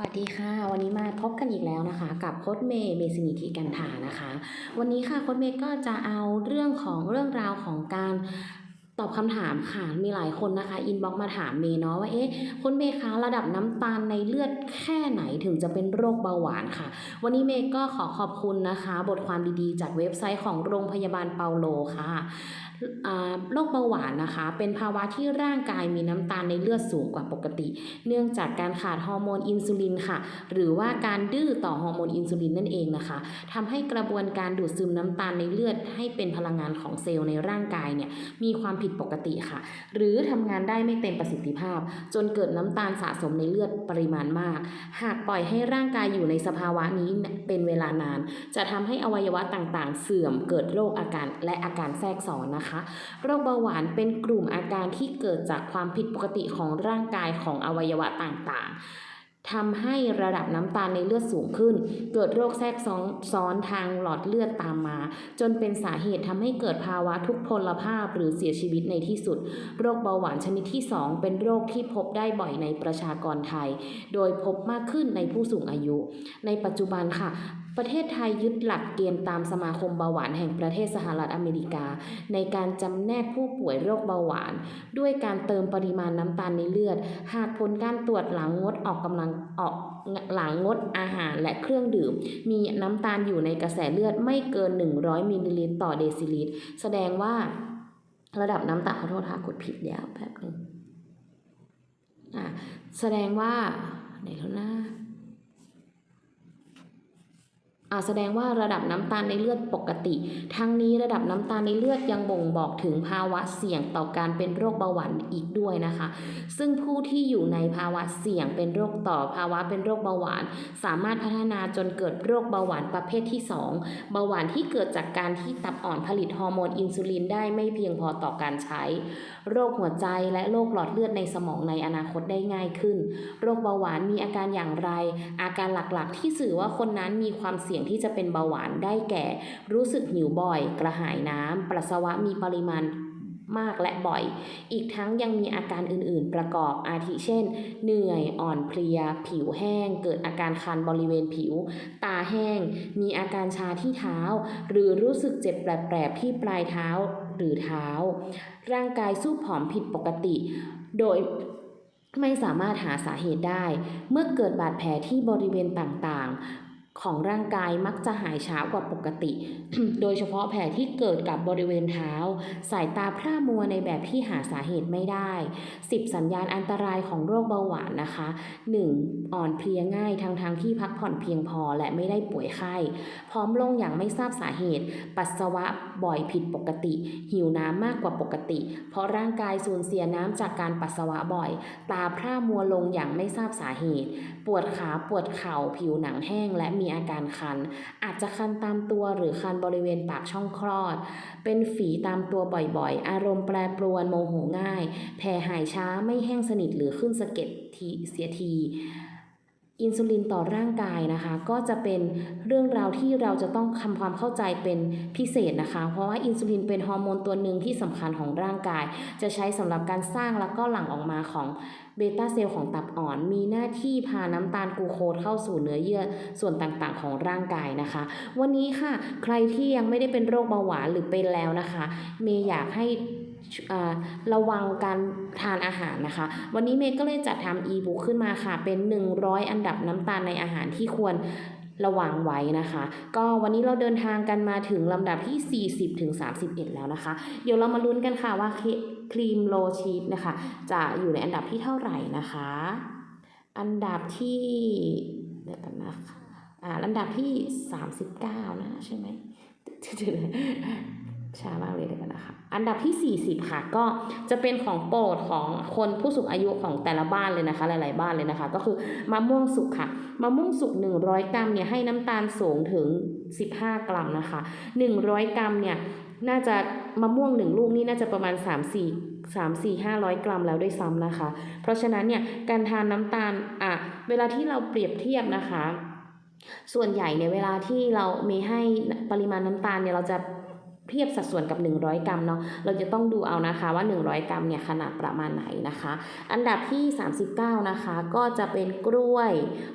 วัสดีค่ะ วันนี้มาพบกันอีกแล้วนะคะ กับโค้ดเมย์เมสินิธิกันถานะคะ วันนี้ค่ะโค้ดเมย์ก็จะเอาเรื่องของเรื่องราวของการตอบคำถามค่ะมีหลายคนนะคะอินบ็อกมาถามเมย์เนาะว่าเอ๊ะค้ดเมย์คะระดับน้ำตาลในเลือดแค่ไหนถึงจะเป็นโรคเบาหวานค่ะ วันนี้เมย์ก็ขอขอบคุณนะคะ บทความดีๆ จากเว็บไซต์ของโรงพยาบาลเปาโลค่ะ โรคเบาหวานนะคะ เป็นภาวะที่ร่างกายมีน้ำตาลในเลือดสูงกว่าปกติ เนื่องจากการขาดฮอร์โมนอินซูลินค่ะ หรือว่าการดื้อต่อฮอร์โมนอินซูลินนั่นเองนะคะทำให้กระบวนการดูดซึมน้ำตาลในเลือด ให้เป็นพลังงานของเซลล์ในร่างกายเนี่ยมีความผิดปกติค่ะ หรือทำงานได้ไม่เต็มประสิทธิภาพ จนเกิดน้ำตาลสะสมในเลือดปริมาณมาก หากปล่อยให้ร่างกายอยู่ในสภาวะนี้เป็นเวลานาน จะทำให้อวัยวะต่างๆ เสื่อมเกิดโรคอาการและอาการแทรกซ้อนนะคะโรคเบาหวานเป็นกลุ่มอาการที่เกิดจากความผิดปกติของร่างกายของอวัยวะต่างๆทำให้ระดับน้ำตาลในเลือดสูงขึ้น เกิดโรคแทรกซ้อนซ้อนทางหลอดเลือดตามมา จนเป็นสาเหตุทำให้เกิดภาวะทุกพลภาพหรือเสียชีวิตในที่สุด โรคเบาหวานชนิดที่ 2 เป็นโรคที่พบได้บ่อยในประชากรไทย โดยพบมากขึ้นในผู้สูงอายุ ในปัจจุบันค่ะ ประเทศไทยยึดหลักเกณฑ์ตามสมาคมเบาหวานแห่งประเทศสหรัฐอเมริกา ในการจำแนกผู้ป่วยโรคเบาหวาน ด้วยการเติมปริมาณน้ำตาลในเลือด หากผลการตรวจหลังงดออกกำลังออกหลังงดอาหารและเครื่องดื่ม มีน้ำตาลอยู่ในกระแสเลือดไม่เกิน 100มิลลิลิตรต่อเดซิลิตร แสดงว่าระดับน้ำตาลขอโทษค่ะกดผิดแล้วแป๊บนึงอะแสดงว่าไหนแล้วนะอ่า แสดงว่าระดับน้ำตาลในเลือดปกติ ทั้งนี้ระดับน้ำตาลในเลือดยังบ่งบอกถึงภาวะเสี่ยงต่อการเป็นโรคเบาหวานอีกด้วยนะคะ ซึ่งผู้ที่อยู่ในภาวะเสี่ยงเป็นโรคต่อภาวะเป็นโรคเบาหวาน สามารถพัฒนาจนเกิดโรคเบาหวานประเภทที่ 2 เบาหวานที่เกิดจากการที่ตับอ่อนผลิตฮอร์โมนอินซูลินได้ไม่เพียงพอต่อการใช้ โรคหัวใจและโรคหลอดเลือดในสมองในอนาคตได้ง่ายขึ้น โรคเบาหวานมีอาการอย่างไร อาการหลักๆ ที่สื่อว่าคนนั้นมีความเสี่ยงที่จะเป็นเบาหวานได้แก่ รู้สึกหิวบ่อย กระหายน้ำปัสสาวะมีปริมาณมากและบ่อย อีกทั้งยังมีอาการอื่นๆ ประกอบอาทิเช่น เหนื่อยอ่อนเพลีย ผิวแห้ง เกิดอาการคันบริเวณผิว ตาแห้ง มีอาการชาที่เท้า หรือรู้สึกเจ็บแปลบๆที่ปลายเท้าหรือเท้า ร่างกายสู้ผอมผิดปกติ โดยไม่สามารถหาสาเหตุได้ เมื่อเกิดบาดแผลที่บริเวณต่างๆ ของร่างกายมักจะหายช้ากว่าปกติ โดยเฉพาะแผลที่เกิดกับบริเวณเท้า สายตาพร่ามัวในแบบที่หาสาเหตุไม่ได้ 10 สัญญาณอันตรายของโรคเบาหวานนะคะ 1. อ่อนเพลียง่ายทั้งทางที่พักผ่อนเพียงพอและไม่ได้ป่วยไข้ พร้อมลงอย่างไม่ทราบสาเหตุ ปัสสาวะบ่อยผิดปกติ หิวน้ำมากกว่าปกติ เพราะร่างกายสูญเสียน้ำจากการปัสสาวะบ่อย ตาพร่ามัวลงอย่างไม่ทราบสาเหตุ ปวดขาปวดเข่าผิวหนังแห้งและมีอาการคัน อาจจะคันตามตัวหรือคันบริเวณปากช่องคลอด เป็นฝีตามตัวบ่อยๆ อารมณ์แปรปรวนโมโหง่ายแพ้หายช้าไม่แห้งสนิทหรือขึ้นสะเก็ดทีเสียที อินซูลินต่อร่างกายนะคะ ก็จะเป็นเรื่องราวที่เราจะต้องทำความเข้าใจเป็นพิเศษนะคะ เพราะว่าอินซูลินเป็นฮอร์โมนตัวหนึ่งที่สำคัญของร่างกาย จะใช้สำหรับการสร้างแล้วก็หลั่งออกมาของเบต้าเซลล์ของตับอ่อน มีหน้าที่พาน้ำตาลกูโคสเข้าสู่เนื้อเยื่อส่วนต่างๆ ของร่างกายนะคะ วันนี้ค่ะ ใครที่ยังไม่ได้เป็นโรคเบาหวานหรือเป็นแล้วนะคะ เมย์อยากให้ ระวังการทานอาหารนะคะ วันนี้เมย์ก็เลยจัดทำอีบุ๊กขึ้นมาค่ะ เป็น 100 อันดับน้ำตาลในอาหารที่ควรระวังไว้นะคะ ก็วันนี้เราเดินทางกันมาถึงลำดับที่ 40ถึง31 แล้วนะคะ เดี๋ยวเรามาลุ้นกันค่ะว่าครีมโลชีสนะคะ จะอยู่ในอันดับที่เท่าไหร่นะคะ อันดับที่เดี๋ยวกันนะคะอ่าลำดับที่ 39 นะใช่ไหม ช้ามากเลยเดี๋ยวกันนะคะ อันดับที่ 40 ค่ะ ก็จะเป็นของโปรดของคนผู้สูงอายุของแต่ละบ้านเลยนะคะ หลาย ๆ บ้านเลยนะคะ ก็คือมะม่วงสุกค่ะมะม่วงสุก 100 กรัมเนี่ยให้น้ำตาลสูงถึง 15 กรัมนะคะ 100 กรัมเนี่ยน่าจะมะม่วงหนึ่งลูกนี่น่าจะประมาณ 3 4 3 4 500 กรัมแล้วด้วยซ้ำนะคะ เพราะฉะนั้นเนี่ยการทานน้ำตาลอะเวลาที่เราเปรียบเทียบนะคะ ส่วนใหญ่เนี่ยเวลาที่เรามีให้ปริมาณน้ำตาลเนี่ยเราจะ เทียบสัดส่วนกับ 100 กรัมเนาะ เราจะต้องดูเอานะคะว่า 100 กรัมเนี่ยขนาดประมาณไหนนะคะ อันดับที่ 39 นะคะ ก็จะเป็นกล้วย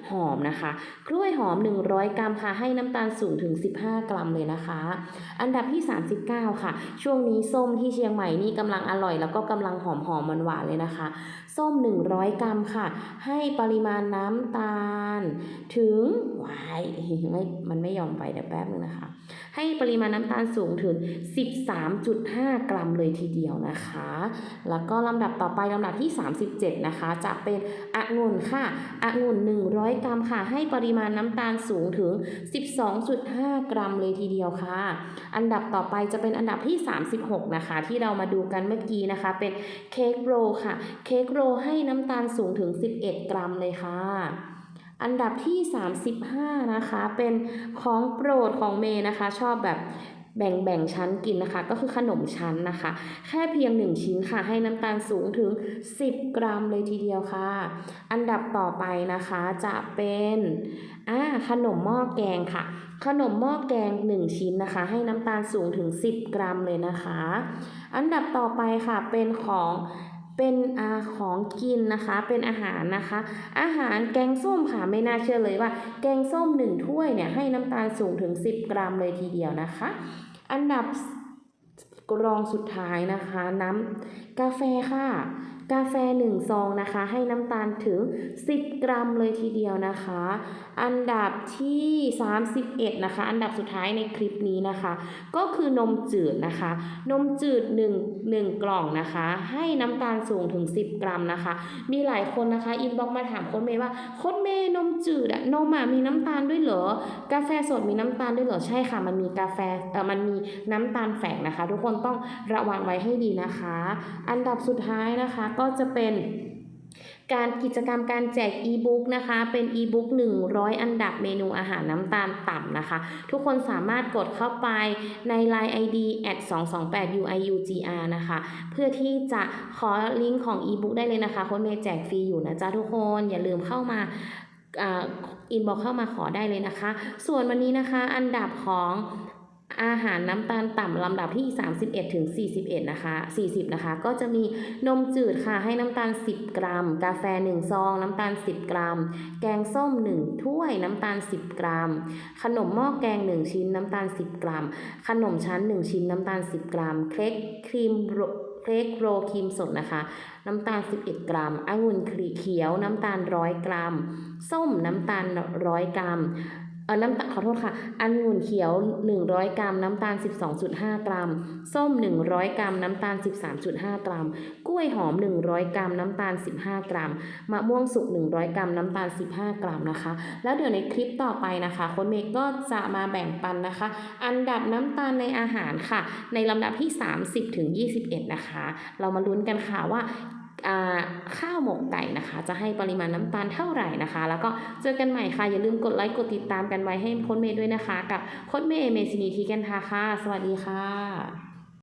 หอมนะคะ กล้วยหอม 100 กรัมค่ะ ให้น้ำตาลสูงถึง 15 กรัมเลยนะคะ อันดับที่ 39 ค่ะ ช่วงนี้ส้มที่เชียงใหม่นี่กำลังอร่อย แล้วก็กำลังหอมหอมหวานๆเลยนะคะ ส้ม 100 กรัมค่ะ ให้ปริมาณน้ำตาลถึงวายไม่ มันไม่ยอมไปเดี๋ยวแป๊บนึงนะคะ ให้ปริมาณน้ำตาลสูงถึง13.5 กรัมเลยทีเดียวนะคะ แล้วก็ลำดับต่อไปลำดับที่ 37 นะคะ จะเป็นองุ่นค่ะองุ่น 100 กรัมค่ะ ให้ปริมาณน้ำตาลสูงถึง 12.5 กรัมเลยทีเดียวค่ะ อันดับต่อไปจะเป็นอันดับที่ 36 นะคะ ที่เรามาดูกันเมื่อกี้นะคะ เป็นเค้กโรลค่ะ เค้กโรลให้น้ำตาลสูงถึง 11 กรัมเลยค่ะอันดับที่ 35 นะคะ เป็นของโปรดของเมย์นะคะ ชอบแบบ แบ่งแบ่งชั้นกินนะคะ ก็คือขนมชั้นนะคะ แค่เพียง 1 ชิ้นค่ะ ให้น้ำตาลสูงถึง 10 กรัมเลยทีเดียวค่ะ อันดับต่อไปนะคะจะเป็นอ่าขนมหม้อแกงค่ะ ขนมหม้อแกง 1 ชิ้นนะคะ ให้น้ำตาลสูงถึง 10 กรัมเลยนะคะ อันดับต่อไปค่ะเป็นของ เป็นอของกินนะคะ เป็นอาหารนะคะ อาหารแกงส้มค่ะ ไม่น่าเชื่อเลยว่า แกงส้ม1ถ้วยเนี่ยให้น้ำตาลสูงถึง 10 กรัมเลยทีเดียวนะคะ อันดับรองสุดท้ายนะคะ น้ำกาแฟค่ะ กาแฟ1ซองนะคะ ให้น้ำตาลถึง 10 กรัมเลยทีเดียวนะคะอันดับที่ 31 นะคะ อันดับสุดท้ายในคลิปนี้นะคะ ก็คือนมจืดนะคะ นมจืด1 1กล่องนะคะ ให้น้ำตาลสูงถึง 10 กรัมนะคะ มีหลายคนนะคะอินบ็อกมาถามโค้ดเมย์ว่าโค้ดเมย์นมจืดอะนมอะมีน้ำตาลด้วยเหรอ กาแฟสดมีน้ำตาลด้วยเหรอ ใช่ค่ะ มันมีกาแฟเออมันมีน้ำตาลแฝงนะคะ ทุกคนต้องระวังไว้ให้ดีนะคะ อันดับสุดท้ายนะคะก็จะเป็น การกิจกรรมการแจกอีบุ๊กนะคะ เป็นอีบุ๊ก100 อันดับเมนูอาหารน้ำตาลต่ำนะคะ ทุกคนสามารถกดเข้าไปใน Line ID at 228 UIUGR นะคะ เพื่อที่จะขอลิงก์ของอีบุ๊กได้เลยนะคะ คนเมย์แจกฟรีอยู่นะจ๊ะทุกคน อย่าลืมเข้ามาอินบอกเข้ามาขอได้เลยนะคะ ส่วนวันนี้นะคะ อันดับของ อาหารน้ำตาลต่ำลำดับที่ 31ถึง41 นะคะ 40 นะคะ ก็จะมีนมจืดค่ะ ให้น้ำตาล 10 กรัม กาแฟ 1 ซอง น้ำตาล 10 กรัม แกงส้ม 1 ถ้วย น้ำตาล 10 กรัม ขนมหม้อแกง 1 ชิ้น น้ำตาล 10 กรัม ขนมชั้น 1 ชิ้น น้ำตาล 10 กรัม เค้กครีมโรเค้กโรครีมสดนะคะ น้ำตาล 11 กรัมองุ่นเขียว น้ำตาล 100 กรัม ส้มน้ำตาล 100 กรัม เออน้ำตาลขอโทษค่ะ อังุ่นเขียว 100 กรัม น้ำตาล 12.5 กรัม ส้ม 100 กรัม น้ำตาล 13.5 กรัม กล้วยหอม 100 กรัม น้ำตาล 15 กรัม มะม่วงสุก 100 กรัม น้ำตาล 15 กรัมนะคะ แล้วเดี๋ยวในคลิปต่อไปนะคะค้ดเมย์ก็จะมาแบ่งปันนะคะ อันดับน้ำตาลในอาหารค่ะ ในลำดับที่ 30ถึง21 นะคะ เรามาลุ้นกันค่ะว่า ข้าวหมกไก่นะคะ จะให้ปริมาณน้ำตาลเท่าไหร่นะคะ แล้วก็เจอกันใหม่ค่ะ อย่าลืมกดไลค์กดติดตามกันไว้ให้โค้ดเมย์ด้วยนะคะ กับโค้ดเมย์เมซินีทีกันทาค่ะ สวัสดีค่ะ